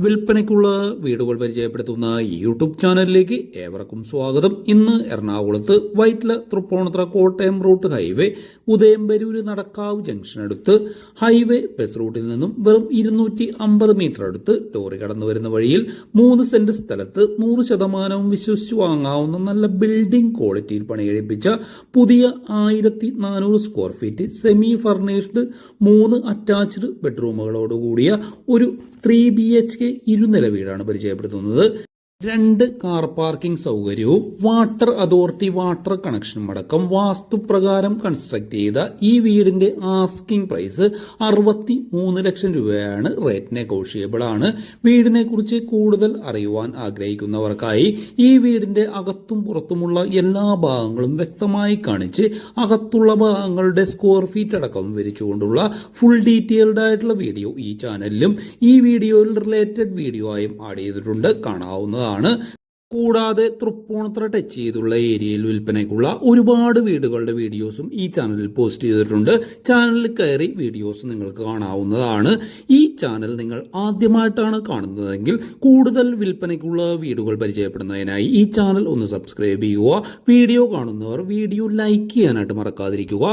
വിൽപ്പനയ്ക്കുള്ള വീടുകൾ പരിചയപ്പെടുത്തുന്ന യൂട്യൂബ് ചാനലിലേക്ക് ഏവർക്കും സ്വാഗതം. ഇന്ന് എറണാകുളത്ത് Vyttila Tripunithura Kottayam route highway Udayamperoor Nadakkavu junction അടുത്ത് ഹൈവേ ബസ് റൂട്ടിൽ നിന്നും വെറും ഇരുന്നൂറ്റി അമ്പത് മീറ്റർ അടുത്ത് ലോറി കടന്നു വരുന്ന വഴിയിൽ മൂന്ന് സെന്റ് സ്ഥലത്ത് നൂറ് ശതമാനവും വിശ്വസിച്ച് വാങ്ങാവുന്ന നല്ല ബിൽഡിംഗ് ക്വാളിറ്റിയിൽ പണികഴിപ്പിച്ച പുതിയ ആയിരത്തി നാനൂറ് സ്ക്വയർ ഫീറ്റ് സെമി ഫർണിഷ്ഡ് മൂന്ന് അറ്റാച്ച്ഡ് ബെഡ്റൂമുകളോടുകൂടിയ ഒരു ത്രീ ബി എച്ച് കെ ഇരുനില വീടാണ് പരിചയപ്പെടുത്തുന്നത്. രണ്ട് കാർ പാർക്കിംഗ് സൗകര്യവും വാട്ടർ അതോറിറ്റി വാട്ടർ കണക്ഷനും അടക്കം വാസ്തുപ്രകാരം കൺസ്ട്രക്ട് ചെയ്ത ഈ വീടിന്റെ ആസ്കിംഗ് പ്രൈസ് അറുപത്തി മൂന്ന് ലക്ഷം രൂപയാണ്. റേറ്റ് നെഗോഷിയബിൾ ആണ്. വീടിനെ കുറിച്ച് കൂടുതൽ അറിയുവാൻ ആഗ്രഹിക്കുന്നവർക്കായി ഈ വീടിന്റെ അകത്തും പുറത്തുമുള്ള എല്ലാ ഭാഗങ്ങളും വ്യക്തമായി കാണിച്ച് അകത്തുള്ള ഭാഗങ്ങളുടെ സ്ക്വയർ ഫീറ്റ് അടക്കം വിവരിച്ചുകൊണ്ടുള്ള ഫുൾ ഡീറ്റെയിൽഡ് ആയിട്ടുള്ള വീഡിയോ ഈ ചാനലിലും ഈ വീഡിയോയിൽ റിലേറ്റഡ് വീഡിയോ ആയും ആഡ് ചെയ്തിട്ടുണ്ട്. കാണാവുന്നതാണ്. കൂടാതെ തൃപ്പൂണിത്തുറ ടച്ച് ചെയ്തുള്ള ഏരിയയിൽ വിൽപ്പനയ്ക്കുള്ള ഒരുപാട് വീടുകളുടെ വീഡിയോസും ഈ ചാനലിൽ പോസ്റ്റ് ചെയ്തിട്ടുണ്ട്. ചാനലിൽ കയറി വീഡിയോസ് നിങ്ങൾക്ക് കാണാവുന്നതാണ്. ഈ ചാനൽ നിങ്ങൾ ആദ്യമായിട്ടാണ് കാണുന്നതെങ്കിൽ കൂടുതൽ വിൽപ്പനയ്ക്കുള്ള വീടുകൾ പരിചയപ്പെടുന്നതിനായി ഈ ചാനൽ ഒന്ന് സബ്സ്ക്രൈബ് ചെയ്യുക. വീഡിയോ കാണുന്നവർ വീഡിയോ ലൈക്ക് ചെയ്യാനായിട്ട് മറക്കാതിരിക്കുക.